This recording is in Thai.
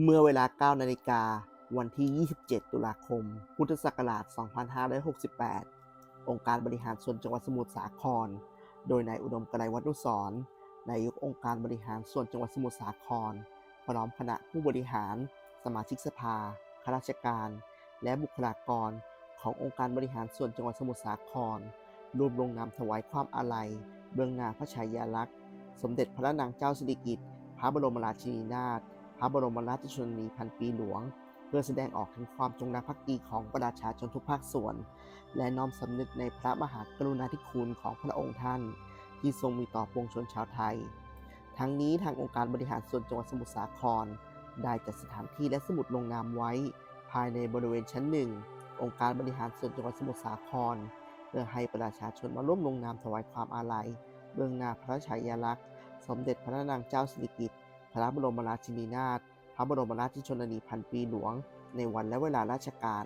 เมื่อเวลา 9 นาฬิกา วันที่ 27 ตุลาคม พุทธศักราช 2568 องค์การบริหารส่วนจังหวัดสมุทรสาคร โดยนายอุดมกนัยวัฒนุสรนายกองค์การบริหารส่วนจังหวัดสมุทรสาคร พร้อมคณะผู้บริหาร สมาชิกสภา ข้าราชการ และบุคลากร ขององค์การบริหารส่วนจังหวัดสมุทรสาคร รวมลงนามถวายความอาลัย เบื้องหน้าพระฉายาลักษณ์ สมเด็จพระนางเจ้าสิริกิติ์ พระบรมราชินีนาถ ระบรมราชชนนีพันปีหลวง เพื่อแสดงออกถึงความจงรักภักดีของประชาชนทุกภาคส่วน และน้อมสำนึกในพระมหากรุณาธิคุณของพระองค์ท่าน ที่ทรงมีต่อปวงชนชาวไทย ทั้งนี้ทางองค์การบริหารส่วนจังหวัดสมุทรสาคร ได้จัดสถานที่และสมุดลงนามไว้ ภายในบริเวณชั้นหนึ่งองค์การบริหารส่วนจังหวัดสมุทรสาคร เพื่อให้ประชาชนมาร่วมลงนามถวายความอาลัย เบื้องหน้าพระฉายาลักษณ์ สมเด็จพระนางเจ้าสิริกิติ์ พระบรมราชินีนาถ พระบรมราชชนนีพันปีหลวง ในวันและเวลาราชการ